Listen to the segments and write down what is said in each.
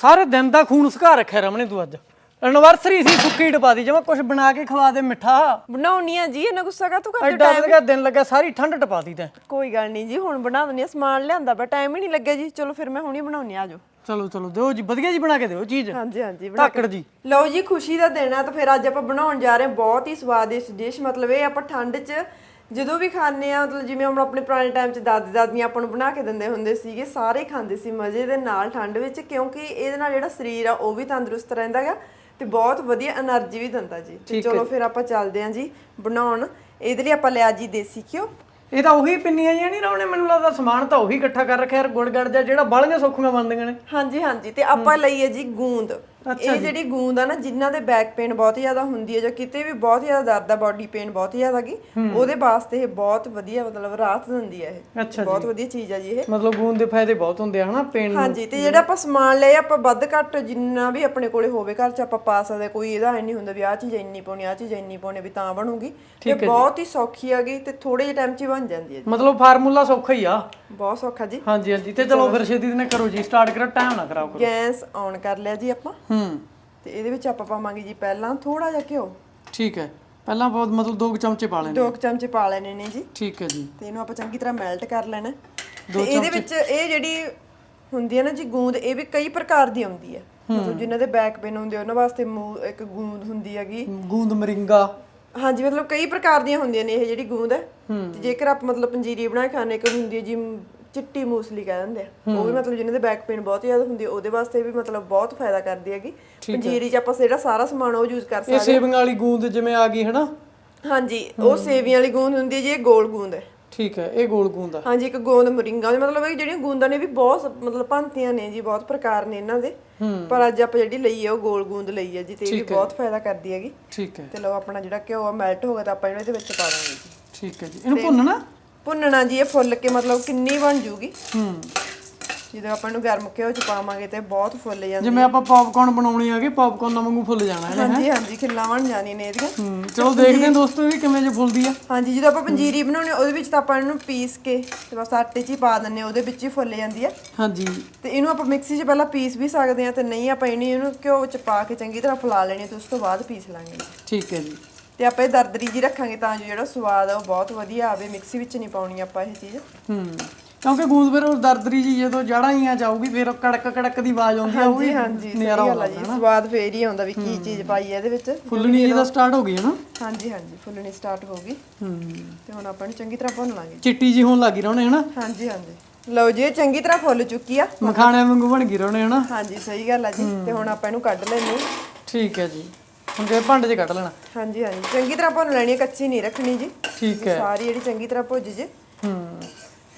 ਸਾਰੇ ਦਿਨ ਦਾ ਖੂਨ ਸੁਕਾ ਰੱਖਿਆ ਰਮਣੇ ਤੂੰ ਅੱਜ। ਐਨਵਰਸਰੀ ਸੀ ਸੁੱਕੀ ਡਪਾ ਦੀ ਜਿਵੇਂ ਕੁਝ ਬਣਾ ਕੇ ਖਵਾ ਦੇ ਮਿੱਠਾ। ਬਣਾਉਣੀ ਆ ਜੀ ਇਹਨਾਂ ਗੁੱਸਾ ਕਾ ਤੂੰ ਕਰਦੇ ਐਡਾ ਵਧੀਆ ਦਿਨ ਲੱਗਾ ਸਾਰੀ ਠੰਡ ਟਪਾ ਦੀ ਤੈਂ। ਕੋਈ ਗੱਲ ਨਹੀਂ ਜੀ ਹੁਣ ਬਣਾ ਦਿੰਦੀ ਆ ਸਮਾਨ ਲਿਆਂਦਾ ਪਰ ਟਾਈਮ ਹੀ ਨਹੀਂ ਲੱਗਿਆ ਜੀ। ਚਲੋ ਫਿਰ ਮੈਂ ਹੁਣੀ ਬਣਾਉਣੀ ਆ ਜਾਓ। ਚਲੋ ਚਲੋ ਦਿਓ ਜੀ ਵਧੀਆ ਜੀ ਬਣਾ ਕੇ ਦਿਓ ਚੀਜ਼। ਹਾਂਜੀ ਹਾਂਜੀ ਬਣਾ ਜੀ। ਲਓ ਜੀ ਖੁਸ਼ੀ ਦਾ ਦਿਨ ਆ ਤਾਂ ਫਿਰ ਅੱਜ ਆਪਾਂ ਬਣਾਉਣ ਜਾ ਰਹੇ ਬਹੁਤ ਹੀ ਸਵਾਦਿਸ਼ਟ ਡਿਸ਼ ਮਤਲਬ ਇਹ ਆਪਾਂ ਠੰਡ 'ਚ ਜਦੋਂ ਵੀ ਖਾਂਦੇ ਆ ਮਤਲਬ ਜਿਵੇਂ ਆਪਾਂ ਆਪਣੇ ਪੁਰਾਣੇ ਟਾਈਮ 'ਚ ਦਾਦੀ ਦਾਦੀਆਂ ਆਪਾਂ ਨੂੰ ਬਣਾ ਕੇ ਦਿੰਦੇ ਹੁੰਦੇ ਸੀਗੇ ਸਾਰੇ ਖਾਂਦੇ ਸੀ ਮਜ਼ੇ ਦੇ ਨਾਲ ਠੰਡ ਵਿੱਚ ਕਿਉਂਕਿ ਇਹਦੇ ਨਾਲ ਜਿਹੜਾ ਸਰੀਰ ਆ ਉਹ ਵੀ ਤੰਦਰੁਸਤ ਰਹਿੰਦਾ ਗਾ ਤੇ ਬਹੁਤ ਵਧੀਆ એનર્ਜੀ ਵੀ ਦਿੰਦਾ ਜੀ। ਚਲੋ ਫਿਰ ਆਪਾਂ ਚੱਲਦੇ ਆਂ ਜੀ ਬਣਾਉਣ। ਇਹਦੇ ਲਈ ਆਪਾਂ ਲਿਆ ਜੀ ਦੇਸੀ ਘਿਓ। ਇਹ ਤਾਂ ਉਹੀ ਪਿੰਨੀਆਂ ਜਾਂ ਨਹੀਂ ਰਮਣੇ ਮੈਨੂੰ ਲੱਗਦਾ ਸਮਾਨ ਤਾਂ ਉਹੀ ਇਕੱਠਾ ਕਰ ਰੱਖਿਆ ਯਾਰ ਗੁੜ, ਗੜ ਜਿਹਾ ਜਿਹੜਾ ਬਾਲੀਆਂ ਸੌਖੀਆਂ ਬਣਦੀਆਂ ਨੇ। ਹਾਂਜੀ ਹਾਂਜੀ, ਤੇ ਆਪਾਂ ਲਈਏ ਜੀ ਗੂੰਦ। ਇਹ ਜਿਹੜੀ ਗੂੰਦ ਆ ਨਾ ਜਿਨ੍ਹਾਂ ਦੇ ਬੈਕ ਪੇਨ ਬਹੁਤ ਜ਼ਿਆਦਾ ਹੁੰਦੀ ਹੈ ਜਾਂ ਕਿਤੇ ਵੀ ਬਹੁਤ ਜ਼ਿਆਦਾ ਦਰਦ ਆ ਬਾਡੀ ਪੇਨ ਬਹੁਤ ਜ਼ਿਆਦਾ ਗੀ ਉਹਦੇ ਵਾਸਤੇ ਇਹ ਬਹੁਤ ਵਧੀਆ ਮਤਲਬ ਰਾਹਤ ਦਿੰਦੀ ਹੈ ਇਹ। ਬਹੁਤ ਵਧੀਆ ਚੀਜ਼ ਆ ਜੀ ਇਹ। ਮਤਲਬ ਗੂੰਦ ਦੇ ਫਾਇਦੇ ਬਹੁਤ ਹੁੰਦੇ ਆ ਹਨਾ ਪੇਨ ਨੂੰ ਹਾਂਜੀ ਤੇ ਜਿਹੜਾ ਆਪਾਂ ਸਮਾਨ ਲਏ ਆਪਾਂ ਵੱਧ ਘੱਟ ਜਿੰਨਾ ਵੀ ਆਪਣੇ ਕੋਲੇ ਹੋਵੇ ਘਰ 'ਚ ਆਪਾਂ ਪਾ ਸਕਦੇ। ਕੋਈ ਇਹਦਾ ਐ ਨਹੀਂ ਹੁੰਦਾ ਵੀ ਆਹ ਚੀਜ਼ ਇੰਨੀ ਪਾਉਣੀ ਆਹ ਚੀਜ਼ ਇੰਨੀ ਪਾਉਣੀ ਵੀ ਤਾਂ ਬਣੂਗੀ। ਤੇ ਬਹੁਤ ਹੀ ਸੌਖੀ ਹੈਗੀ ਤੇ ਥੋੜੇ ਜਿਹੇ ਟਾਈਮ 'ਚ ਬਣ ਜਾਂਦੀ ਹੈ ਜੀ। ਮਤਲਬ ਫਾਰਮੂਲਾ ਸੌਖਾ ਹੀ ਆ। ਬਹੁਤ ਸੌਖਾ ਜੀ। ਹਾਂਜੀ ਹਾਂਜੀ। ਤੇ ਚਲੋ ਫਿਰ ਛੇਤੀ ਦਿਨੇ ਕਰੋ ਜੀ ਸਟਾਰਟ ਕਰੋ ਟਾਈਮ ਨਾ ਖਰਾਬ ਕਰੋ। ਗੈਸ ਔਨ ਕਰ ਲਿਆ ਜੀ ਆਪਾਂ। ਹੂੰ। ਤੇ ਇਹਦੇ ਵਿੱਚ ਆਪਾਂ ਪਾਵਾਂਗੇ ਜੀ ਪਹਿਲਾਂ ਥੋੜਾ ਜਿਹਾ ਘਿਓ। ਠੀਕ ਹੈ। ਪਹਿਲਾਂ ਬਹੁਤ ਮਤਲਬ ਦੋ ਕੁ ਚਮਚੇ ਪਾ ਲੈਣੇ ਦੋ ਕੁ ਚਮਚੇ ਪਾ ਲੈਣੇ ਨੇ ਜੀ। ਠੀਕ ਹੈ ਜੀ। ਤੇ ਇਹਨੂੰ ਆਪਾਂ ਚੰਗੀ ਤਰ੍ਹਾਂ ਮੈਲਟ ਕਰ ਲੈਣਾ। ਤੇ ਇਹਦੇ ਵਿੱਚ ਇਹ ਜਿਹੜੀ ਹੁੰਦੀ ਹੈ ਨਾ ਜੀ ਗੂੰਦ ਇਹ ਵੀ ਕਈ ਪ੍ਰਕਾਰ ਦੀ ਆਉਂਦੀ ਹੈ। ਮਤਲਬ ਜਿਨ੍ਹਾਂ ਦੇ ਬੈਕ ਪੇਨ ਹੁੰਦੇ ਉਹਨਾਂ ਵਾਸਤੇ ਇੱਕ ਗੂੰਦ ਹੁੰਦੀ ਹੈਗੀ। ਗੂੰਦ ਮਰਿੰਗਾ। ਹਾਂਜੀ ਮਤਲਬ ਕਈ ਪ੍ਰਕਾਰ ਦੀਆਂ ਹੁੰਦੀਆਂ ਨੇ ਇਹ ਜਿਹੜੀ ਗੂੰਦ ਹੈ। ਤੇ ਜੇਕਰ ਆਪਾਂ ਮਤਲਬ ਪੰਜੀਰੀ ਬਣਾ ਕੇ ਖਾਣੇ ਇੱਕ ਹੁੰਦੀ ਹੈ ਜੀ ਚਿੱਟੀ ਮੂਸਲੀ ਕਹਿ ਦਿੰਦੇ ਆ। ਉਹ ਵੀ ਮਤਲਬ ਜਿਹਨਾਂ ਦੇ ਬੈਕ ਪੇਨ ਬਹੁਤ ਜ਼ਿਆਦਾ ਹੁੰਦੀ ਹੈ ਉਹਦੇ ਵਾਸਤੇ ਵੀ ਮਤਲਬ ਬਹੁਤ ਫਾਇਦਾ ਕਰਦੀ ਹੈਗੀ। ਪੰਜੀਰੀ 'ਚ ਆਪਾਂ ਜਿਹੜਾ ਸਾਰਾ ਸਮਾਨ ਉਹ ਯੂਜ਼ ਕਰ ਸਕਦੇ ਇਹ ਸੇਵਿੰਗ ਵਾਲੀ ਗੂੰਦ ਜਿਵੇਂ ਆ ਗਈ ਹਨਾ? ਹਾਂਜੀ ਉਹ ਸੇਵੀਆਂ ਵਾਲੀ ਗੂੰਦ ਹੁੰਦੀ ਹੈ ਜੀ ਇਹ ਗੋਲ ਗੂੰਦ ਹੈ। ਠੀਕ ਹੈ ਇਹ ਗੋਲ ਗੂੰਦ ਆ। ਹਾਂਜੀ ਇੱਕ ਗੋਂਦ ਮਰਿੰਗਾ ਮਤਲਬ ਇਹ ਜਿਹੜੀਆਂ ਗੂੰਦਾਂ ਨੇ ਵੀ ਬਹੁਤ ਮਤਲਬ ਭਾਂਤੀਆਂ ਨੇ ਜੀ ਬਹੁਤ ਪ੍ਰਕਾਰ ਨੇ ਇਹਨਾਂ ਦੇ। ਪਰ ਅੱਜ ਆਪਾਂ ਜਿਹੜੀ ਲਈ ਹੈ ਉਹ ਗੋਲ ਗੂੰਦ ਲਈ ਹੈ ਜੀ ਤੇ ਇਹ ਵੀ ਬਹੁਤ ਫਾਇਦਾ ਕਰਦੀ ਹੈਗੀ। ਠੀਕ ਹੈ। ਤੇ ਲਓ ਆਪਣਾ ਜਿਹੜਾ ਘਿਓ ਆ ਮੈਲਟ ਹੋ ਗਿਆ ਤਾਂ ਆਪਾਂ ਇਹਨੂੰ ਇਹਦੇ ਵਿੱਚ ਪਾ ਦਾਂਗੇ ਜੀ। ਠੀਕ ਹੈ ਜੀ। ਇਹਨੂੰ ਭੁੰਨਣਾ? ਭੁੰਨਣਾ ਜੀ ਇਹ ਫੁੱਲ ਕੇ ਮਤਲਬ ਕਿੰਨੀ ਬਣ ਜੂਗੀ। ਹੂੰ। ਜਦੋਂ ਆਪਾਂ ਇਹਨੂੰ ਗਰਮ ਘਿਓ ਚ ਪਾਵਾਂਗੇ ਤੇ ਬਹੁਤ ਫੁੱਲ ਜਾਂਦੀ ਜਿਵੇਂ ਆਪਾਂ ਪੌਪਕਾਰਨ ਬਣਾਉਣੇ ਆਗੇ ਪੌਪਕਾਰਨ ਵਾਂਗੂ ਫੁੱਲ ਜਾਣਾ ਇਹਨੇ ਹਾਂਜੀ ਹਾਂਜੀ ਖਿੱਲਾਂ ਬਣ ਜਾਣੀ ਨੇ ਇਹਦੀਆਂ। ਹੂੰ ਚਲੋ ਦੇਖਦੇ ਹਾਂ ਦੋਸਤੋ ਵੀ ਕਿਵੇਂ ਜੇ ਫੁੱਲਦੀ ਆ। ਹਾਂਜੀ ਜਦੋਂ ਆਪਾਂ ਪੰਜੀਰੀ ਬਣਾਉਣੀ ਉਹਦੇ ਵਿੱਚ ਤਾਂ ਆਪਾਂ ਇਹਨੂੰ ਪੀਸ ਕੇ ਤੇ ਬਸ ਆਟੇ 'ਚ ਹੀ ਪਾ ਦਿੰਨੇ ਉਹਦੇ ਵਿੱਚ ਹੀ ਫੁੱਲ ਜਾਂਦੀ ਆ। ਹਾਂਜੀ। ਤੇ ਇਹਨੂੰ ਆਪਾਂ ਮਿਕਸੀ 'ਚ ਪਹਿਲਾਂ ਪੀਸ ਵੀ ਸਕਦੇ ਆ ਤੇ ਨਹੀਂ ਆਪਾਂ ਇਹਨੂੰ ਇਹਨੂੰ ਘਿਓ 'ਚ ਪਾ ਕੇ ਚੰਗੀ ਤਰ੍ਹਾਂ ਫੁਲਾ ਲੈਣੀ ਤੇ ਉਸ ਤੋਂ ਬਾਅਦ ਪੀਸ ਲਾਂਗੇ। ਠੀਕ ਹੈ ਜੀ। ਤੇ ਆਪਾਂ ਇਹ ਦਰਦਰੀ ਜੀ ਰੱਖਾਂਗੇ ਤਾਂ ਜੋ ਜਿਹੜਾ ਸਵਾਦ ਆ ਉਹ ਬਹੁਤ ਵਧੀਆ ਆਵੇ ਮਿਕਸੀ ਵਿੱਚ ਨਹੀਂ ਪਾਉਣੀ ਆਪਾਂ ਇਹ ਚੀਜ਼। ਹੂੰ ਕਿਉਂਕਿ ਗੂੰਦ ਫਿਰ ਉਹ ਦਰਦਰੀ ਜੀ ਜਦੋਂ ਜੜਾਂ ਹੀ ਆ ਜਾਊਗੀ ਫਿਰ ਕੜਕ ਕੜਕ ਦੀ ਆਵਾਜ਼ ਆਉਂਦੀ ਆ ਉਹ ਵੀ ਹਾਂਜੀ ਸਹੀ ਗੱਲ ਆ ਜੀ ਸਵਾਦ ਫੇਰ ਹੀ ਆਉਂਦਾ ਵੀ ਕੀ ਚੀਜ਼ ਪਾਈ ਹੈ ਇਹਦੇ ਵਿੱਚ। ਫੁੱਲਣੀ ਇਹਦਾ ਸਟਾਰਟ ਹੋ ਗਈ ਹੈ ਨਾ? ਹਾਂਜੀ ਹਾਂਜੀ ਫੁੱਲਣੀ ਸਟਾਰਟ ਹੋ ਗਈ। ਹੂੰ। ਤੇ ਹੁਣ ਆਪਾਂ ਇਹਨੂੰ ਚੰਗੀ ਤਰ੍ਹਾਂ ਭੁੰਨ ਲਾਂਗੇ। ਚਿੱਟੀ ਜੀ ਹੋਣ ਲੱਗੀ ਰਹੁਣੇ ਹਨਾ? ਹਾਂਜੀ ਹਾਂਜੀ। ਲਓ ਜੀ ਇਹ ਚੰਗੀ ਤਰ੍ਹਾਂ ਫੁੱਲ ਚੁੱਕੀ ਆ। ਮਖਾਣੇ ਵਾਂਗੂ ਬਣ ਗਈ ਰਹੁਣੇ ਹਨਾ? ਹਾਂਜੀ ਸਹੀ ਗੱਲ ਆ ਜੀ। ਤੇ ਹੁਣ ਆਪਾਂ ਇਹਨੂੰ ਕੱਢ ਲੈਨੇ ਠੀਕ ਹੈ ਜੀ। ਹੁਣ ਜੇ ਭਾਂਡੇ 'ਚ ਕੱਢ ਲੈਣਾ। ਹਾਂਜੀ ਹਾਂਜੀ। ਚੰਗੀ ਤਰ੍ਹਾਂ ਭੁੰਨ ਲੈਣੀ ਹੈ ਕੱਚੀ ਨਹੀਂ ਰੱਖਣੀ ਜੀ। ਠੀਕ ਹੈ। ਸਾਰੀ ਜਿਹੜੀ ਚੰਗੀ ਤਰ੍ਹਾਂ ਭੁੱਜ ਜੇ। ਹੂੰ।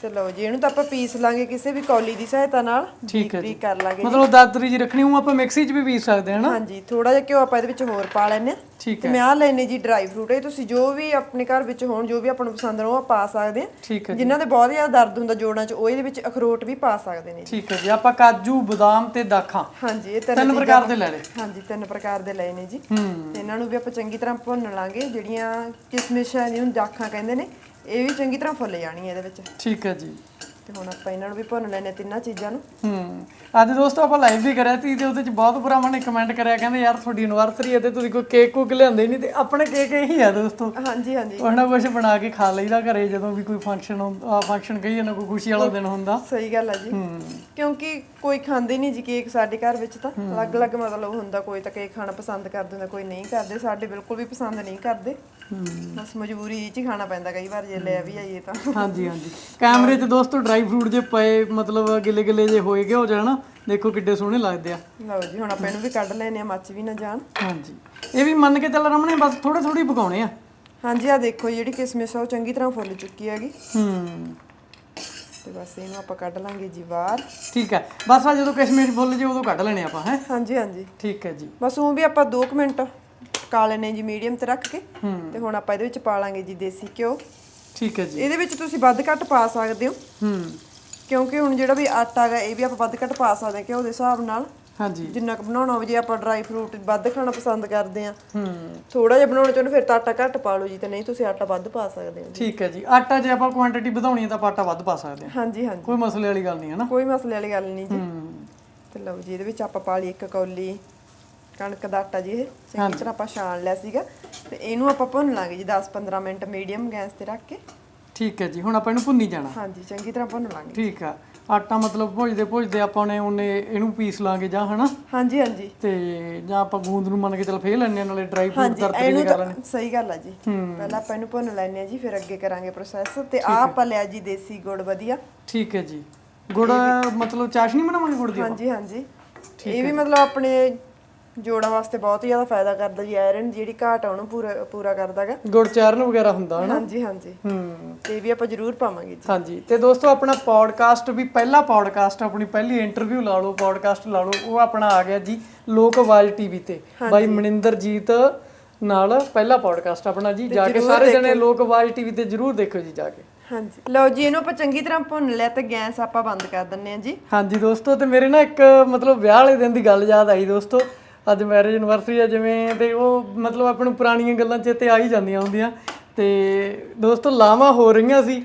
ਲਓ ਜੀ ਇਹਨੂੰ ਤਾਂ ਆਪਾਂ ਪੀਸ ਲਾਂਗੇ ਕਿਸੇ ਵੀ ਕੌਲੀ ਦੀ ਸਹਾਇਤਾ ਨਾਲ। ਠੀਕ ਹੈ ਬਰੀਕ ਕਰ ਲਾਂਗੇ ਮਤਲਬ ਦਰਦਰੀ ਜੀ ਰੱਖਣੀ ਉਹ ਆਪਾਂ ਮਿਕਸੀ 'ਚ ਵੀ ਪੀਸ ਸਕਦੇ ਹਾਂ ਨਾ? ਹਾਂਜੀ ਥੋੜਾ ਜਿਹਾ ਘਿਓ ਆਪਾਂ ਇਹਦੇ ਵਿੱਚ ਹੋਰ ਪਾ ਲੈਨੇ ਆ। ਠੀਕ ਤੇ ਮੈਂ ਆ ਲੈਨੇ ਜੀ ਡਰਾਈ ਫਰੂਟ ਇਹ ਤੁਸੀਂ ਜੋ ਵੀ ਆਪਣੇ ਘਰ ਵਿੱਚ ਹੋਣ ਜੋ ਵੀ ਆਪਾਂ ਨੂੰ ਪਸੰਦ ਹੋ ਉਹ ਪਾ ਸਕਦੇ ਆ। ਠੀਕ ਹੈ ਜਿਨ੍ਹਾਂ ਦੇ ਬਹੁਤ ਜ਼ਿਆਦਾ ਦਰਦ ਹੁੰਦਾ ਜੋੜਾਂ 'ਚ ਉਹ ਇਹਦੇ ਵਿੱਚ ਅਖਰੋਟ ਵੀ ਪਾ ਸਕਦੇ ਨੇ ਜੀ। ਠੀਕ ਹੈ ਜੀ। ਆਪਾਂ ਕਾਜੂ ਬਦਾਮ ਤੇ ਦਾਖਾਂ। ਹਾਂਜੀ ਇਹ ਤਿੰਨ ਪ੍ਰਕਾਰ ਦੇ ਲੈ ਲਏ। ਹਾਂਜੀ ਤਿੰਨ ਪ੍ਰਕਾਰ ਦੇ ਲਏ ਨੇ ਜੀ। ਹੂੰ। ਤੇ ਇਹਨਾਂ ਨੂੰ ਵੀ ਆਪਾਂ ਚੰਗੀ ਤਰ੍ਹਾਂ ਭੁੰਨ ਲਾਂਗੇ ਜਿਹੜੀਆਂ ਕਿਸਮਿਸ਼ ਜਿਹਨੂੰ ਦਾਖਾਂ ਕਹਿੰਦੇ ਨੇ। ਇਹ ਵੀ ਚੰਗੀ ਤਰ੍ਹਾਂ ਫੁੱਲ ਜਾਣੀਆਂ ਇਹਦੇ ਵਿੱਚ। ਠੀਕ ਹੈ ਜੀ। ਤੇ ਹੁਣ ਆਪਾਂ ਇਹਨਾਂ ਨੂੰ ਵੀ ਭੁੰਨ ਲੈਣੇ ਤਿੰਨਾਂ ਚੀਜ਼ਾਂ ਨੂੰ। ਹੂੰ ਅੱਜ ਦੋਸਤੋ ਆਪਾਂ ਲਾਈਵ ਵੀ ਕਰਿਆ ਸੀ ਤੇ ਉਹਦੇ ਚ ਬਹੁਤ ਭਰਾਵਾਂ ਨੇ ਕਮੈਂਟ ਕਰਿਆ ਕਹਿੰਦੇ ਯਾਰ ਤੁਹਾਡੀ ਐਨਵਰਸਰੀ ਹੈ ਤੇ ਤੁਸੀਂ ਕੋਈ ਕੇਕ ਕੁਕ ਲਿਆਂਦੇ ਨਹੀਂ ਤੇ ਆਪਣੇ ਕੇਕ ਇਹੀ ਆ ਦੋਸਤੋ। ਹਾਂਜੀ ਹਾਂਜੀ। ਕੁਛ ਨਾ ਕੁਛ ਬਣਾ ਕੇ ਖਾ ਲਈਦਾ ਘਰੇ ਜਦੋਂ ਵੀ ਕੋਈ ਫੰਕਸ਼ਨ ਫੰਕਸ਼ਨ ਕਹੀਏ ਨਾ ਕੋਈ ਖੁਸ਼ੀ ਵਾਲਾ ਦਿਨ ਹੁੰਦਾ। ਸਹੀ ਗੱਲ ਹੈ ਜੀ। ਕਿਉਂਕਿ ਕੋਈ ਖਾਂਦੇ ਨਹੀਂ ਜੀ ਕੇਕ ਸਾਡੇ ਘਰ ਵਿੱਚ ਤਾਂ। ਅਲੱਗ-ਅਲੱਗ ਮਤਲਬ ਹੁੰਦਾ ਕੋਈ ਤਾਂ ਕੇਕ ਖਾਣਾ ਪਸੰਦ ਕਰਦੇ ਹੁੰਦਾ ਕੋਈ ਨਹੀਂ ਕਰਦੇ ਸਾਡੇ ਬਿਲਕੁਲ ਵੀ ਪਸੰਦ ਨਹੀਂ ਕਰਦੇ। ਬਸ ਮਜਬੂਰੀ 'ਚ ਹੀ ਖਾਣਾ ਪੈਂਦਾ ਕਈ ਵਾਰ ਜੇ ਲੈ ਵੀ ਆਈਏ ਤਾਂ। ਹਾਂਜੀ ਹਾਂਜੀ। ਕੈਮਰੇ 'ਚ ਦੋਸਤੋ ਡਰਾਈ ਫਰੂਟ ਜੇ ਪਏ ਮਤਲਬ ਗਿੱਲੇ ਗਿੱਲੇ ਜੇ ਹੋਏ ਗਏ ਹੋ ਜਾਣ। ਦੇਖੋ ਕਿੱਡੇ ਸੋਹਣੇ ਲੱਗਦੇ ਆ। ਲਓ ਜੀ ਹੁਣ ਆਪਾਂ ਇਹਨੂੰ ਵੀ ਕੱਢ ਲੈਨੇ ਆ ਮੱਚ ਵੀ ਨਾ ਜਾਣ। ਹਾਂਜੀ। ਇਹ ਵੀ ਮੰਨ ਕੇ ਚੱਲ ਰਮਣੇ ਬਸ ਥੋੜੇ ਥੋੜੀ ਪਕਾਉਣੇ ਆ। ਹਾਂਜੀ ਆ ਦੇਖੋ ਜਿਹੜੀ ਕਿਸਮਿਸ ਆ ਉਹ ਚੰਗੀ ਤਰ੍ਹਾਂ ਫੁੱਲ ਚੁੱਕੀ ਹੈਗੀ। ਹੂੰ ਤੇ ਬਸ ਇਹਨੂੰ ਆਪਾਂ ਕੱਢ ਲਾਂਗੇ ਜੀ ਬਾਹਰ। ਠੀਕ ਹੈ। ਬਸ ਆ ਜਦੋਂ ਕਿਸ਼ਮਿਸ਼ ਫੁੱਲ ਜੇ ਉਦੋਂ ਕੱਢ ਲੈਣੇ ਆਪਾਂ ਹੈ। ਹਾਂਜੀ ਹਾਂਜੀ। ਠੀਕ ਹੈ ਜੀ। ਬਸ ਉਹ ਵੀ ਆਪਾਂ 2 ਮਿੰਟ ਪਕਾ ਲੈਨੇ ਜੀ ਮੀਡੀਅਮ ਤੇ ਰੱਖ ਕੇ ਤੇ ਹੁਣ ਆਪਾਂ ਇਹਦੇ ਵਿੱਚ ਪਾ ਲਾਂਗੇ ਜੀ ਦੇਸੀ ਘਿਓ। ਠੀਕ ਹੈ ਜੀ। ਇਹਦੇ ਵਿੱਚ ਤੁਸੀਂ ਵੱਧ ਘੱਟ ਪਾ ਸਕਦੇ ਹੋ। ਹੂੰ। ਕਿਉਂਕਿ ਹੁਣ ਜਿਹੜਾ ਵੀ ਆਟਾ ਹੈਗਾ ਇਹ ਵੀ ਆਪਾਂ ਵੱਧ ਘੱਟ ਪਾ ਸਕਦੇ ਹਾਂ ਘਿਓ ਦੇ ਹਿਸਾਬ ਨਾਲ। ਹਾਂਜੀ। ਜਿੰਨਾ ਕੁ ਬਣਾਉਣਾ ਹੋਵੇ ਜੇ ਆਪਾਂ ਡਰਾਈ ਫਰੂਟ ਵੱਧ ਖਾਣਾ ਪਸੰਦ ਕਰਦੇ ਆ ਹੂੰ। ਥੋੜਾ ਜਿਹਾ ਬਣਾਉਣਾ ਚਾਹੁੰਦੇ ਫਿਰ ਤਾਂ ਆਟਾ ਘੱਟ ਪਾ ਲਓ ਜੀ ਤੇ ਨਹੀਂ ਤੁਸੀਂ ਆਟਾ ਵੱਧ ਪਾ ਸਕਦੇ ਹੋ ਠੀਕ ਹੈ ਜੀ। ਆਟਾ ਜੇ ਆਪਾਂ ਕੁਆਂਟੀਟੀ ਵਧਾਉਣੀ ਹੈ ਤਾਂ ਆਪਾਂ ਆਟਾ ਵੱਧ ਪਾ ਸਕਦੇ ਹਾਂ। ਹਾਂਜੀ ਹਾਂਜੀ। ਕੋਈ ਮਸਲੇ ਵਾਲੀ ਗੱਲ ਨਹੀਂ ਹੈ ਨਾ। ਕੋਈ ਮਸਲੇ ਵਾਲੀ ਗੱਲ ਨਹੀਂ ਜੀ। ਹੂੰ। ਤੇ ਲਓ ਜੀ ਇਹਦੇ ਵਿੱਚ ਆਪਾਂ ਪਾ ਲਈ ਇੱਕ ਕੌਲੀ। ਕਣਕ ਦਾ ਆਟਾ ਜੀ ਇਹ ਚੰਗੀ ਤਰ੍ਹਾਂ ਆਪਾਂ ਛਾਣ ਲਿਆ ਸੀਗਾ ਤੇ ਇਹਨੂੰ ਆਪਾਂ ਭੁੰਨ ਲਾਂਗੇ ਜੀ 10-15 ਮਿੰਟ ਮੀਡੀਅਮ ਗੈਸ ਤੇ ਰੱਖ ਕੇ। ਠੀਕ ਹੈ ਜੀ ਹੁਣ ਆਪਾਂ ਇਹਨੂੰ ਭੁੰਨੀ ਜਾਣਾ। ਹਾਂਜੀ ਚੰਗੀ ਤਰ੍ਹਾਂ ਭੁੰਨ ਲਾਂਗੇ। ਠੀਕ ਆ ਆਟਾ ਮਤਲਬ ਭੁੱਜਦੇ ਭੁੱਜਦੇ ਆਪਾਂ ਨੇ ਉਹਨੇ ਇਹਨੂੰ ਪੀਸ ਲਾਂਗੇ ਜਾਂ ਹਨਾ? ਹਾਂਜੀ ਹਾਂਜੀ। ਤੇ ਜਾਂ ਆਪਾਂ ਗੂੰਦ ਨੂੰ ਮੰਨ ਕੇ ਚੱਲ ਫੇਰ ਲੈਣੇ ਨਾਲੇ ਡਰਾਈ ਫਰੂਟ ਇਹਨੂੰ ਦੇ ਕਰ ਤਾਂ ਸਹੀ ਗੱਲ ਆ ਜੀ। ਪਹਿਲਾਂ ਆਪਾਂ ਇਹਨੂੰ ਭੁੰਨ ਲੈਣੇ ਆ ਜੀ ਫਿਰ ਅੱਗੇ ਕਰਾਂਗੇ ਪ੍ਰੋਸੈਸ ਤੇ ਆ ਆਪਾਂ ਲਿਆ ਜੀ ਦੇਸੀ ਗੁੜ ਵਧੀਆ। ਠੀਕ ਹੈ ਜੀ। ਗੁੜ ਮਤਲਬ ਚਾਸ਼ਨੀ ਬਣਾਵਾਂਗੇ ਗੁੜ ਦੀ? ਹਾਂਜੀ ਹਾਂਜੀ। ਇਹ ਵੀ ਮਤਲਬ ਆਪਣੇ ਜੋੜਾਂ ਵਾਸਤੇ ਬਹੁਤ ਹੀ ਜ਼ਿਆਦਾ ਫਾਇਦਾ ਕਰਦਾ ਜੀ ਆਇਰਨ ਜਿਹੜੀ ਘਾਟ ਆ ਉਹਨੂੰ ਪੂਰਾ ਪੂਰਾ ਕਰਦਾਗਾ। ਗੁੜ ਚਾਰਨ ਵਗੈਰਾ ਹੁੰਦਾ ਹਨਾ? ਹਾਂਜੀ ਹਾਂਜੀ। ਹੂੰ। ਤੇ ਵੀ ਆਪਾਂ ਜ਼ਰੂਰ ਪਾਵਾਂਗੇ ਜੀ। ਹਾਂਜੀ। ਤੇ ਦੋਸਤੋ ਆਪਣਾ ਪੌਡਕਾਸਟ ਵੀ ਪਹਿਲਾ ਪੌਡਕਾਸਟ ਆਪਣੀ ਪਹਿਲੀ ਇੰਟਰਵਿਊ ਲਾ ਲਓ ਪੌਡਕਾਸਟ ਲਾ ਲਓ ਉਹ ਆਪਣਾ ਆ ਗਿਆ ਜੀ ਲੋਕ ਆਵਾਜ਼ ਟੀਵੀ ਤੇ। ਬਾਈ ਮਨਿੰਦਰਜੀਤ ਨਾਲ ਪਹਿਲਾ ਪੌਡਕਾਸਟ ਆਪਣਾ ਜੀ ਜਾ ਕੇ ਸਾਰੇ ਜਣੇ ਲੋਕ ਆਵਾਜ਼ ਟੀਵੀ ਤੇ ਜਰੂਰ ਦੇਖੋ ਜੀ ਜਾ ਕੇ। ਹਾਂਜੀ। ਲਓ ਜੀ ਇਹਨੂੰ ਆਪਾਂ ਚੰਗੀ ਤਰ੍ਹਾਂ ਭੁੰਨ ਲਿਆ ਤੇ ਗੈਸ ਆਪਾਂ ਬੰਦ ਕਰ ਦਿੰਨੇ ਆ ਜੀ। ਹਾਂਜੀ ਦੋਸਤੋ ਤੇ ਮੇਰੇ ਨਾ ਇੱਕ ਮਤਲਬ ਵਿਆਹ ਵਾਲੇ ਦਿਨ ਦੀ ਗੱਲ ਯਾਦ ਆਈ ਦੋਸਤੋ। ਅੱਜ ਮੈਰਿਜ ਐਨਵਰਸਰੀ ਆ ਜਿਵੇਂ ਤੇ ਉਹ ਮਤਲਬ ਆਪਾਂ ਨੂੰ ਪੁਰਾਣੀਆਂ ਗੱਲਾਂ ਚੇਤੇ ਆ ਹੀ ਜਾਂਦੀਆਂ ਹੁੰਦੀਆਂ। ਤੇ ਦੋਸਤੋ ਲਾਵਾਂ ਹੋ ਰਹੀਆਂ ਸੀ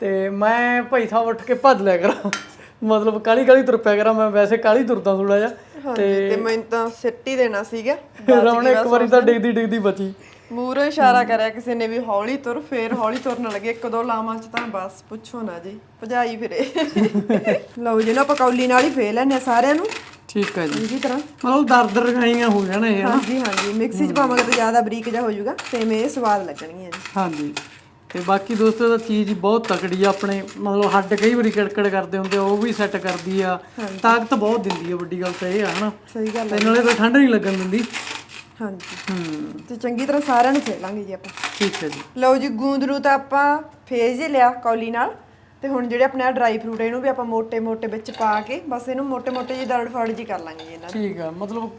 ਤੇ ਮੈਂ ਭਾਈ ਸਾਹਿਬ ਉੱਠ ਕੇ ਭੱਜ ਲਿਆ ਕਰਾਂ। ਮਤਲਬ ਕਾਲੀ ਕਾਲੀ ਤੁਰ ਪਿਆ ਕਰਾਂ ਮੈਂ ਵੈਸੇ ਕਾਲੀ ਤੁਰਦਾ ਥੋੜਾ ਜਿਹਾ। ਤੇ ਮੈਨੂੰ ਤਾਂ ਸਿੱਟ ਹੀ ਦੇਣਾ ਸੀਗਾ। ਰਮਣ ਇੱਕ ਵਾਰੀ ਤਾਂ ਡਿੱਗਦੀ ਡਿੱਗਦੀ ਬਚੀ। ਮੂਰੇ ਇਸ਼ਾਰਾ ਕਰਿਆ ਕਿਸੇ ਨੇ ਵੀ ਹੌਲੀ ਤੁਰ ਫੇਰ ਹੌਲੀ ਤੁਰਨ ਲੱਗੇ। ਇੱਕ ਦੋ ਲਾਵਾਂ ਚ ਤਾਂ ਬਸ ਪੁੱਛੋ ਨਾ ਜੀ ਭਜਾਈ ਫਿਰੇ। ਲਓ ਜੀ ਨਾ ਆਪਾਂ ਕੌਲੀ ਨਾਲ ਹੀ ਫੇ ਲੈਣੇ ਸਾਰਿਆਂ ਨੂੰ। ਠੀਕ ਹੈ ਜੀ। ਚੰਗੀ ਤਰ੍ਹਾਂ। ਮਤਲਬ ਦਰਦ ਰਗਾਈਆਂ ਹੋ ਜਾਣਾ ਇਹ ਹਨਾ ਹਾਂਜੀ ਹਾਂਜੀ। ਮਿਕਸੀ ਚ ਪਾਵਾਂਗੇ ਤਾਂ ਜ਼ਿਆਦਾ ਬਰੀਕ ਜਿਹਾ ਹੋ ਜਾਊਗਾ ਤੇ ਮੇ ਸਵਾਦ ਲੱਗਣਗੀਆਂ ਜੀ। ਹਾਂਜੀ। ਤੇ ਬਾਕੀ ਦੋਸਤੋ ਦਾ ਚੀਜ਼ ਬਹੁਤ ਤਕੜੀ ਆ ਆਪਣੇ ਮਤਲਬ ਹੱਡ ਕਈ ਵਾਰੀ ਕੜਕੜ ਕਰਦੇ ਹੁੰਦੇ ਆ, ਉਹ ਵੀ ਸੈੱਟ ਕਰਦੀ ਆ। ਤਾਕਤ ਬਹੁਤ ਦਿੰਦੀ ਆ ਵੱਡੀ ਗੱਲ ਤਾਂ ਇਹ ਆ ਹਨਾ ਸਹੀ ਗੱਲ ਤੇ ਨਾਲੇ ਤਾਂ ਠੰਡ ਨਹੀਂ ਲੱਗਣ ਦਿੰਦੀ। ਹਾਂਜੀ। ਹੂੰ। ਤੇ ਚੰਗੀ ਤਰ੍ਹਾਂ ਸਾਰਿਆਂ ਨੂੰ ਫੇ ਲਾਂਗੇ ਜੀ ਆਪਾਂ। ਠੀਕ ਹੈ ਜੀ। ਲਓ ਜੀ ਗੂੰਦ ਨੂੰ ਤਾਂ ਆਪਾਂ ਫੇਜ ਹੀ ਲਿਆ ਕੌਲੀ ਨਾਲ। ਤੇ ਹੁਣ ਜਿਹੜੇ ਆਪਣਾ ਡਰਾਈ ਫਰੂਟ ਹੈ ਇਹਨੂੰ ਵੀ ਆਪਾਂ ਮੋٹے-ਮੋٹے ਵਿੱਚ ਪਾ ਕੇ ਬਸ ਇਹਨੂੰ ਮੋٹے-ਮੋٹے ਜੀ ਦਰੜ ਫੜ ਜੀ ਕਰ ਲਾਂਗੇ ਇਹਨਾਂ ਨੂੰ ਠੀਕ ਆ ਮਤਲਬ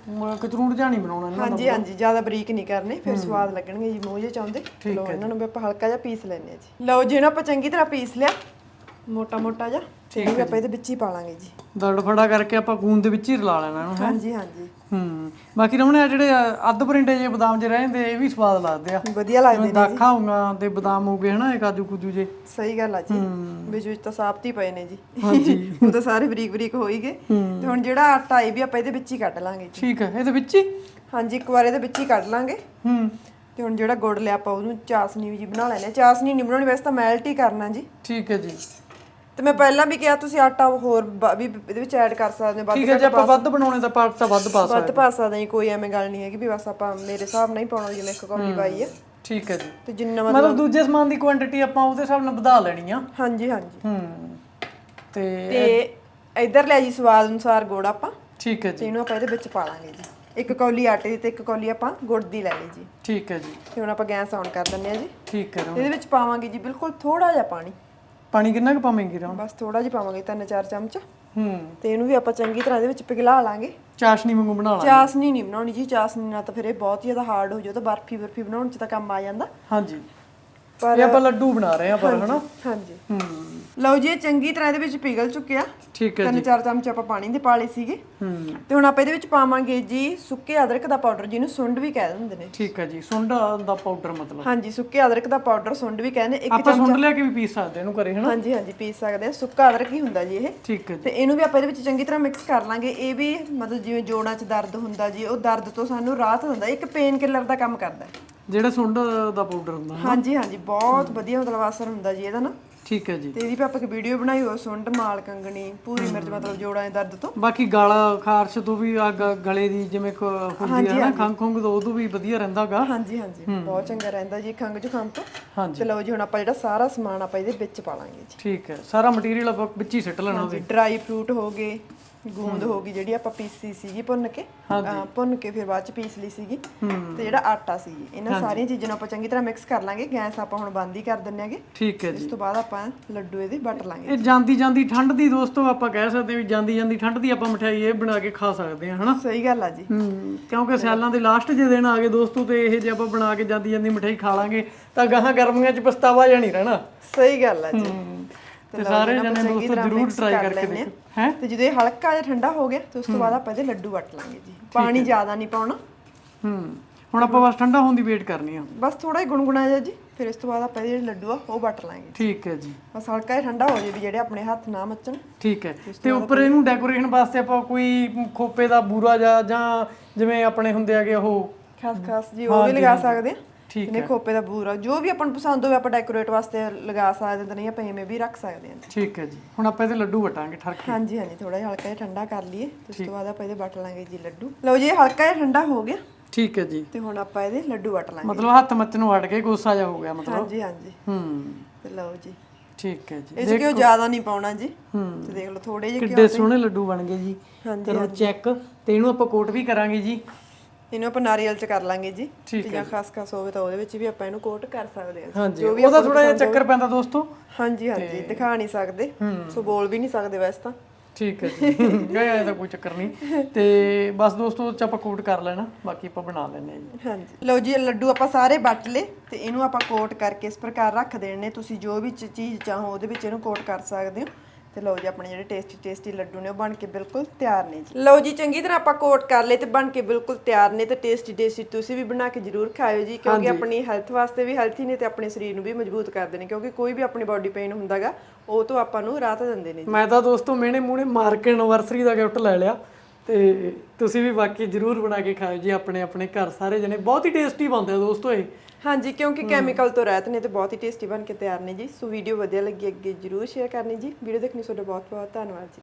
ਕਚਰੂੰਡ ਜਾਂ ਬਣਾਉਣਾ ਇਹਨਾਂ ਹਾਂਜੀ ਹਾਂਜੀ ਜ਼ਿਆਦਾ ਬਰੀਕ ਨਹੀਂ ਕਰਨੇ ਫਿਰ ਸਵਾਦ ਲੱਗਣਗੇ ਜੀ ਮੂੰਹ ਜੇ ਚਾਹੁੰਦੇ। ਲੋ ਇਹਨਾਂ ਨੂੰ ਵੀ ਆਪਾਂ ਹਲਕਾ ਜਿਹਾ ਪੀਸ ਲੈਣੇ ਆ ਜੀ। ਲਓ ਜੀ ਇਹਨਾਂ ਆਪਾਂ ਚੰਗੀ ਤਰ੍ਹਾਂ ਪੀਸ ਲਿਆ ਮੋਟਾ-ਮੋਟਾ ਜਿਹਾ। ਠੀਕ ਹੈ ਆਪਾਂ ਇਹਦੇ ਵਿੱਚ ਹੀ ਪਾ ਲਾਂਗੇ ਜੀ। ਦਰੜ ਫੜਾ ਕਰਕੇ ਆਪਾਂ ਗੂੰਦ ਦੇ ਵਿੱਚ ਹੀ ਰਲਾ ਲੈਣਾ ਇਹਨੂੰ ਹੈਂ। ਹਾਂਜੀ ਹਾਂਜੀ। ਹੂੰ। ਬਾਕੀ ਰਮਣੇ ਆ ਜਿਹੜੇ ਅ, ਅੱਧ ਪਰਿੰਡੇ ਜੇ ਬਦਾਮ ਜੇ ਰਹਿੰਦੇ ਇਹ ਵੀ ਸਵਾਦ ਲੱਗਦੇ ਆ। ਵਧੀਆ ਲੱਗਦੇ ਜਿਵੇਂ ਦਾਖਾ ਹੋਊਗਾ ਤੇ ਬਦਾਮ ਹੋਗੇ ਹਨਾ ਇਹ ਕਾਜੂ ਕੁਜੂ ਜੇ। ਸਹੀ ਗੱਲ ਆ ਜੀ। ਵਿੱਚ ਵਿੱਚ ਤਾਂ ਸਾਫਤ ਹੀ ਪਏ ਨੇ ਜੀ। ਹਾਂਜੀ। ਉਹ ਤਾਂ ਸਾਰੇ ਬਰੀਕ ਬਰੀਕ ਹੋ ਹੀ। ਗਏ ਤੇ ਹੁਣ ਜਿਹੜਾ ਆਟਾ ਇਹ ਵੀ ਆਪਾਂ ਇਹਦੇ ਵਿੱਚ ਹੀ ਕੱਢ ਲਾਂਗੇ ਜੀ। ਠੀਕ ਹੈ ਇਹਦੇ ਵਿੱਚ ਹੀ? ਹਾਂਜੀ ਇੱਕ ਵਾਰ ਇਹਦੇ ਵਿੱਚ ਹੀ ਕੱਢ ਲਾਂਗੇ। ਹੂੰ। ਤੇ ਹੁਣ ਜਿਹੜਾ ਗੁੜ ਲਿਆ ਆਪਾਂ ਉਹਨੂੰ ਚਾਸਨੀ ਜੀ ਬਣਾ ਲੈਣੇ ਚਾਸਨੀ ਨਹੀਂ ਬਣਾਉਣੀ ਵੈਸੇ ਤਾਂ ਮੈਲਟ ਹੀ ਕਰਨਾ ਜੀ। ਠੀਕ ਹੈ ਜੀ। ਤੇ ਮੈਂ ਪਹਿਲਾਂ ਵੀ ਕਿਹਾ ਤੁਸੀਂ ਆਟਾ ਹੋਰ ਬ- ਵੀ ਇਹਦੇ ਵਿੱਚ ਐਡ ਕਰ ਸਕਦੇ ਹੋ ਠੀਕ ਹੈ ਜੇ ਆਪਾਂ ਵੱਧ ਬਣਾਉਣੇ ਤਾਂ ਪਾਟ ਤਾਂ ਵੱਧ ਪਾ ਸਕਦੇ ਵੱਧ ਪਾ ਸਕਦੇ ਹਾਂ ਕੋਈ ਐਵੇਂ ਗੱਲ ਨਹੀਂ ਹੈਗੀ ਵੀ ਬਸ ਆਪਾਂ ਮੇਰੇ ਹਿਸਾਬ ਨਾਲ ਹੀ ਪਾਉਣਾ ਜਿਵੇਂ ਇੱਕ ਕੌਲੀ ਪਾਈ ਆ ਠੀਕ ਹੈ ਜੀ। ਤੇ ਜਿੰਨਾ ਮਤਲਬ ਮਤਲਬ ਦੂਜੇ ਸਮਾਨ ਦੀ ਕੁਆਂਟੀਟੀ ਆਪਾਂ ਉਹਦੇ ਹਿਸਾਬ ਨਾਲ ਵਧਾ ਲੈਣੀ ਆ। ਹਾਂਜੀ ਹਾਂਜੀ। ਹੂੰ ਤੇ ਤੇ ਇਧਰ ਲਿਆ ਜੀ ਸਵਾਦ ਅਨੁਸਾਰ ਗੁੜ ਆਪਾਂ। ਠੀਕ ਹੈ ਤੇ ਜੀ ਇਹਨੂੰ ਆਪਾਂ ਇਹਦੇ ਵਿੱਚ ਪਾ ਲਾਂਗੇ ਜੀ। ਇੱਕ ਕੌਲੀ ਆਟੇ ਦੀ ਤੇ ਇੱਕ ਕੌਲੀ ਆਪਾਂ ਗੁੜ ਦੀ ਲੈ ਲਈ ਜੀ। ਠੀਕ ਹੈ ਜੀ। ਤੇ ਹੁਣ ਆਪਾਂ ਗੈਸ ਆਨ ਕਰ ਦਿੰਦੇ ਆ ਜੀ। ਠੀਕ ਹੈ। ਇਹਦੇ ਵਿੱਚ ਪਾਵਾਂਗੇ ਜੀ ਬਿਲਕੁਲ ਥੋੜਾ ਜਿਹਾ ਪਾਣੀ। ਪਾਣੀ ਕਿੰਨਾ ਕੁ ਪਾਵੇਂਗੀ ਰਮਣ ਬਸ ਥੋੜਾ ਜਿਹਾ ਪਾਵਾਂਗੇ ਤਿੰਨ ਚਾਰ ਚਮਚ। ਹੂੰ। ਤੇ ਇਹਨੂੰ ਵੀ ਆਪਾਂ ਚੰਗੀ ਤਰ੍ਹਾਂ ਇਹਦੇ ਵਿੱਚ ਪਿਘਲਾ ਲਾਂਗੇ। ਚਾਸ਼ਨੀ ਵਾਂਗੂ ਬਣਾ ਲਾ ਚਾਸਨੀ ਨਹੀਂ ਬਣਾਉਣੀ ਜੀ ਚਾਸਨੀ ਨਾਲ ਤਾਂ ਫਿਰ ਇਹ ਬਹੁਤ ਹੀ ਜ਼ਿਆਦਾ ਹਾਰਡ ਹੋ ਜਾਊ ਤਾਂ ਬਰਫੀ ਬਰਫੀ ਬਣਾਉਣ ਚ ਤਾਂ ਕੰਮ ਆ ਜਾਂਦਾ। ਹਾਂਜੀ। ਪਰ ਇਹ ਆਪਾਂ ਲੱਡੂ ਬਣਾ ਰਹੇ ਆ ਪਰ ਹਨਾ? ਹਾਂਜੀ। ਹੂੰ। ਲਓ ਜੀ ਇਹ ਚੰਗੀ ਤਰ੍ਹਾਂ ਇਹਦੇ ਵਿੱਚ ਪਿਘਲ ਚੁੱਕਿਆ। ਠੀਕ ਹੈ ਤਿੰਨ ਚਾਰ ਚਮਚ ਆਪਾਂ ਪਾਣੀ ਦੇ ਪਾ ਲਏ ਸੀਗੇ। ਹੂੰ। ਤੇ ਹੁਣ ਆਪਾਂ ਇਹਦੇ ਵਿੱਚ ਪਾਵਾਂਗੇ ਜੀ ਸੁੱਕੇ ਅਦਰਕ ਦਾ ਪਾਊਡਰ ਜਿਹਨੂੰ ਸੁੰਡ ਵੀ ਕਹਿ ਦਿੰਦੇ ਨੇ। ਠੀਕ ਹੈ ਜੀ ਸੁੰਡਾ ਦਾ ਪਾਊਡਰ ਮਤਲਬ। ਹਾਂਜੀ ਸੁੱਕੇ ਅਦਰਕ ਦਾ ਪਾਊਡਰ ਸੁੰਡ ਵੀ ਕਹਿੰਦੇ ਇੱਕ ਆਪਾਂ ਸੁੰਡ ਲਿਆ ਕੇ ਵੀ ਪੀਸ ਸਕਦੇ ਇਹਨੂੰ ਘਰੇ ਹਨਾ? ਹਾਂਜੀ ਹਾਂਜੀ ਪੀਸ ਸਕਦੇ ਆ ਸੁੱਕਾ ਅਦਰਕ ਹੀ ਹੁੰਦਾ ਜੀ ਇਹ। ਠੀਕ ਹੈ ਜੀ। ਤੇ ਇਹਨੂੰ ਵੀ ਆਪਾਂ ਇਹਦੇ ਵਿੱਚ ਚੰਗੀ ਤਰ੍ਹਾਂ ਮਿਕਸ ਕਰ ਲਾਂਗੇ। ਇਹ ਵੀ ਮਤਲਬ ਜਿਵੇਂ ਜੋੜਾਂ 'ਚ ਦਰਦ ਹੁੰਦਾ ਜੀ ਉਹ ਦਰਦ ਤੋਂ ਸਾਨੂੰ ਰਾਹਤ ਦਿੰਦਾ। ਇੱਕ ਪੇਨ ਕਿਲਰ ਦਾ ਕੰਮ ਕਰਦਾ। ਜਿਹੜਾ ਸੁੰਡ ਦਾ ਪਾਊਡਰ ਹੁੰਦਾ ਹਾਂਜੀ ਹਾਂਜੀ ਬਹੁਤ ਵਧੀਆ ਮਤਲਬ ਅਸਰ ਹੁੰਦਾ ਜੀ ਇਹਦਾ ਨਾ। ਠੀਕ ਹੈ ਜੀ। ਤੇ ਇਹਦੀ ਆਪਾਂ ਇੱਕ ਵੀਡੀਓ ਬਣਾਈ ਹੋਈ ਸੁੰਡ ਮਾਲ ਕੰਗਣੀ ਪੂਰੀ ਮਿਰਚ ਮਤਲਬ ਜੋੜਾਂ ਦੇ ਦਰਦ ਤੋਂ। ਬਾਕੀ ਗਾਲਾ ਖਾਰਸ਼ ਤੋਂ ਵੀ ਆ ਗ- ਗਲੇ ਦੀ ਜਿਵੇਂ ਕ- ਹੁੰਦੀ ਹੈ ਨਾ ਖੰਗ ਖੰਗ ਤੋਂ ਉਦੋਂ ਵੀ ਵਧੀਆ ਰਹਿੰਦਾਗਾ। ਹਾਂਜੀ ਹਾਂਜੀ। ਬਹੁਤ ਚੰਗਾ ਰਹਿੰਦਾ ਜੀ ਖੰਗ ਜ਼ੁਕਾਮ ਤੋਂ। ਹਾਂਜੀ। ਤੇ ਲਓ ਜੀ ਹੁਣ ਆਪਾਂ ਜਿਹੜਾ ਸਾਰਾ ਸਮਾਨ ਆਪਾਂ ਇਹਦੇ ਵਿੱਚ ਪਾ ਲਾਂਗੇ ਜੀ। ਠੀਕ ਹੈ। ਸਾਰਾ ਮਟੀਰੀਅਲ ਆਪਾਂ ਵਿੱਚ ਹੀ ਸਿੱਟ ਲੈਣਾ ਉਹਦੇ। ਡਰਾਈ ਫਰੂਟ ਹੋ ਗਏ। ਗੂੰਦ ਹੋ। ਗਈ ਜਿਹੜੀ ਆਪਾਂ ਪੀਸੀ ਸੀਗੀ ਭੁੰਨ ਕੇ ਅਹ ਭੁੰਨ ਕੇ ਫਿਰ ਬਾਅਦ ਚ ਪੀਸ ਲਈ ਸੀਗੀ। ਤੇ ਜਿਹੜਾ ਆਟਾ ਸੀ ਇਹਨਾਂ ਸਾਰੀਆਂ ਚੀਜ਼ਾਂ ਨੂੰ ਆਪਾਂ ਚੰਗੀ ਤਰ੍ਹਾਂ ਮਿਕਸ ਕਰ ਲਾਂਗੇ। ਗੈਸ ਆਪਾਂ ਹੁਣ ਬੰਦ ਹੀ ਕਰ ਦਿੰਨੇ ਆਗੇ। ਠੀਕ ਹੈ ਜੀ। ਇਸ ਤੋਂ ਬਾਅਦ ਆਪਾਂ ਲੱਡੂ ਇਹਦੇ ਵੱਟ ਲਾਂਗੇ। ਇਹ ਜਾਂਦੀ ਜਾਂਦੀ ਠੰਡ ਦੀ ਦੋਸਤੋ ਆਪਾਂ ਕਹਿ ਸਕਦੇ ਹਾਂ ਵੀ ਜਾਂਦੀ ਜਾਂਦੀ ਠੰਡ ਦੀ ਆਪਾਂ ਮਠਿਆਈ ਇਹ ਬਣਾ ਕੇ ਖਾ ਸਕਦੇ ਹਾਂ ਹਨਾ? ਸਹੀ ਗੱਲ ਆ ਜੀ। ਹੂੰ ਕਿਉਂਕਿ ਸਿਆਲਾਂ ਦੇ ਲਾਸਟ ਜੇ ਦਿਨ ਆ ਗਏ ਦੋਸਤੋ ਤੇ ਇਹ ਜੇ ਆਪਾਂ ਬਣਾ ਕੇ ਜਾਂਦੀ ਜਾਂਦੀ ਮਠਿਆਈ ਖਾ ਲਾਂਗੇ ਤਾਂ ਗਾਹਾਂ ਗਰਮੀਆਂ 'ਚ ਪਛਤਾਵਾ ਜਾਣੀ ਰਹਿਣਾ। ਸਹੀ ਗੱਲ ਆ ਜੀ। ਤੇ ਸਾਰੇ ਜਣੇ ਦੋਸਤੋ ਜ਼ਰੂਰ ਟਰਾਈ ਕਰਕੇ ਦੇਖੋ ਹੈ? ਤੇ ਜਦੋਂ ਇਹ ਹਲਕਾ ਜਿਹਾ ਠੰਡਾ ਹੋ ਗਿਆ ਤੇ ਉਸ ਤੋਂ ਬਾਅਦ ਆਪਾਂ ਇਹਦੇ ਲੱਡੂ ਵੱਟ ਲਾਂਗੇ ਜੀ। ਪਾਣੀ ਜ਼ਿਆਦਾ ਨਹੀਂ ਪਾਉਣਾ। ਹੂੰ। ਹੁਣ ਆਪਾਂ ਬਸ ਠੰਡਾ ਹੋਣ ਦੀ ਵੇਟ ਕਰਨੀ ਆ। ਬਸ ਥੋੜਾ ਹੀ ਗੁਣਗੁਣਾ ਜਿਹਾ ਜੀ ਫਿਰ ਇਸ ਤੋਂ ਬਾਅਦ ਆਪਾਂ ਜਿਹੜੇ ਲੱਡੂ ਆ ਉਹ ਵੱਟ ਲਾਂਗੇ। ਠੀਕ ਹੈ ਜੀ। ਬਸ ਹਲਕਾ ਜਿਹਾ ਠੰਡਾ ਹੋ ਜੇ ਵੀ ਜਿਹੜੇ ਆਪਣੇ ਹੱਥ ਨਾ ਮੱਚਣ। ਠੀਕ ਹੈ। ਤੇ ਉੱਪਰ ਇਹਨੂੰ ਡੈਕੋਰੇਸ਼ਨ ਵਾਸਤੇ ਆਪਾਂ ਕੋਈ ਖੋਪੇ ਦਾ ਬੂਰਾ ਜਾਂ ਜਾਂ ਜਿਵੇਂ ਆਪਣੇ ਹੁੰਦੇ ਆਗੇ ਉਹ ਖਾਸ ਖਾਸ ਜੀ ਉਹ ਵੀ ਲਗਾ ਸਕਦੇ ਆ। ਠੀਕ ਨੇ ਖੋਪੇ ਦਾ ਬੂਰਾ ਜੋ ਵੀ ਆਪਾਂ ਨੂੰ ਪਸੰਦ ਹੋਵੇ ਆਪਾਂ ਡੈਕੋਰੇਟ ਵਾਸਤੇ ਲਗਾ ਸਕਦੇ ਤਾਂ ਨਹੀਂ ਆਪਾਂ ਐਵੇਂ ਵੀ ਰੱਖ ਸਕਦੇ ਹਾਂ। ਠੀਕ ਹੈ ਜੀ। ਹੁਣ ਆਪਾਂ ਇਹਦੇ ਲੱਡੂ ਵਟਾਂਗੇ ਠਰਕ ਹਾਂਜੀ ਹਾਂਜੀ ਥੋੜਾ ਜਿਹਾ ਹਲਕਾ ਜਿਹਾ ਠੰਡਾ ਕਰ ਲਈਏ। ਤੇ ਉਸ ਤੋਂ ਬਾਅਦ ਆਪਾਂ ਇਹਦੇ ਵੱਟ ਲਾਂਗੇ ਜੀ ਲੱਡੂ। ਲਓ ਜੀ ਇਹ ਹਲਕਾ ਜਿਹਾ ਠੰਡਾ ਹੋ ਗਿਆ। ਠੀਕ ਹੈ ਜੀ। ਤੇ ਹੁਣ ਆਪਾਂ ਇਹਦੇ ਲੱਡੂ ਵੱਟ ਲਾਂਗੇ। ਮਤਲਬ ਹੱਥ ਮੱਚ ਨੂੰ ਵੜ ਕੇ ਗੁੱਸਾ ਜਾ ਹੋ ਗਿਆ ਮਤਲਬ। ਹਾਂਜੀ ਹਾਂਜੀ। ਹੂੰ। ਤੇ ਲਓ ਜੀ। ਠੀਕ ਹੈ ਜੀ। ਇਹ 'ਚ ਘਿਓ ਜ਼ਿਆਦਾ ਨਹੀਂ ਪਾਉਣਾ ਜੀ? ਹੂੰ। ਤੇ ਦੇਖ ਲਓ ਥੋੜੇ ਜਿਹੇ ਕਿੱਡੇ ਸੋਹਣੇ ਲੱਡੂ ਬਣ ਗਏ ਜੀ। ਕਰੋ ਚੈੱਕ ਤੇ ਇਹਨੂੰ ਆਪਾਂ ਕੋਟ ਵੀ ਕਰਾਂਗੇ ਜੀ। ਇਹਨੂੰ ਆਪਾਂ ਨਾਰੀਅਲ ਚ ਕਰ ਲਾਂਗੇ ਜੀ। ਠੀਕ ਜਾਂ ਖਾਸ ਖਾਸ ਹੋਵੇ ਤਾਂ ਉਹਦੇ ਵਿੱਚ ਵੀ ਆਪਾਂ ਇਹਨੂੰ ਕੋਟ ਕਰ ਸਕਦੇ ਹਾਂ ਹਾਂਜੀ ਉਹਦਾ ਥੋੜਾ ਜਿਹਾ ਚੱਕਰ ਪੈਂਦਾ ਦੋਸਤੋ। ਹਾਂਜੀ ਹਾਂਜੀ ਦਿਖਾ ਨਹੀਂ ਸਕਦੇ। ਸੋ ਬੋਲ ਵੀ ਨਹੀਂ ਸਕਦੇ ਵੈਸੇ ਤਾਂ। ਠੀਕ ਹੈ ਜੀ। ਗਏ ਤਾਂ ਕੋਈ ਚੱਕਰ ਨਹੀਂ। ਤੇ ਬਸ ਦੋਸਤੋ 'ਚ ਆਪਾਂ ਕੋਟ ਕਰ ਲੈਣਾ। ਬਾਕੀ ਆਪਾਂ ਬਣਾ ਲੈਣੇ ਆ ਜੀ। ਹਾਂਜੀ। ਲਓ ਜੀ ਇਹ ਲੱਡੂ ਆਪਾਂ ਸਾਰੇ ਵੱਟ ਲਏ ਤੇ ਇਹਨੂੰ ਆਪਾਂ ਕੋਟ ਕਰਕੇ ਇਸ ਪ੍ਰਕਾਰ ਰੱਖ ਦੇਣੇ। ਤੁਸੀਂ ਜੋ ਵੀ ਚੀਜ਼ ਚਾਹੋ ਉਹਦੇ ਵਿੱਚ ਇਹਨੂੰ ਕੋਟ ਕਰ ਸਕਦੇ ਹੋ। ਤੇ ਲਓ ਜੀ ਆਪਣੇ ਜਿਹੜੇ ਟੇਸਟੀ ਟੇਸਟੀ ਲੱਡੂ ਨੇ ਉਹ ਬਣ ਕੇ ਬਿਲਕੁਲ ਤਿਆਰ ਨੇ ਜੀ। ਲਓ ਜੀ ਚੰਗੀ ਤਰ੍ਹਾਂ ਆਪਾਂ ਕੋਟ ਕਰ ਲਏ ਤੇ ਬਣ ਕੇ ਬਿਲਕੁਲ ਤਿਆਰ ਨੇ ਤੇ ਟੇਸਟੀ ਟੇਸਟੀ ਤੁਸੀਂ ਵੀ ਬਣਾ ਕੇ ਜ਼ਰੂਰ ਖਾਇਓ ਜੀ ਕਿਉਂਕਿ ਆਪਣੀ ਹੈਲਥ ਵਾਸਤੇ ਵੀ ਹੈਲਥੀ ਨੇ ਤੇ ਆਪਣੇ ਸਰੀਰ ਨੂੰ ਵੀ ਮਜ਼ਬੂਤ ਕਰਦੇ ਨੇ ਕਿਉਂਕਿ ਕੋਈ ਵੀ ਆਪਣੀ ਬਾਡੀ ਪੇਨ ਹੁੰਦਾਗਾ ਉਹ ਤੋਂ ਆਪਾਂ ਨੂੰ ਰਾਹਤ ਦਿੰਦੇ ਨੇ ਮੈਂ ਤਾਂ ਦੋਸਤੋ ਮਿਹਣੇ ਮੂਹਣੇ ਮਾਰ ਕੇ ਐਨਵਰਸਰੀ ਦਾ ਗਿਫਟ ਲੈ ਲਿਆ। ਤੇ ਤੁਸੀਂ ਵੀ ਬਾਕੀ ਜਰੂਰ ਬਣਾ ਕੇ ਖਾਓ ਜੀ ਆਪਣੇ ਆਪਣੇ ਘਰ ਸਾਰੇ ਜਣੇ। ਬਹੁਤ ਹੀ ਟੇਸਟੀ ਬਣਦੇ ਆ ਦੋਸਤੋ ਇਹ। ਹਾਂਜੀ ਕਿਉਂਕਿ ਕੈਮੀਕਲ ਤੋਂ ਰਹਿਤ ਨੇ ਤੇ ਬਹੁਤ ਹੀ ਟੇਸਟੀ ਬਣ ਕੇ ਤਿਆਰ ਨੇ ਜੀ। ਸੋ ਵੀਡੀਓ ਵਧੀਆ ਲੱਗੀ ਅੱਗੇ ਜਰੂਰ ਸ਼ੇਅਰ ਕਰਨੀ ਜੀ। ਵੀਡੀਓ ਦੇਖਣੀ ਤੁਹਾਡਾ ਬਹੁਤ ਬਹੁਤ ਧੰਨਵਾਦ ਜੀ।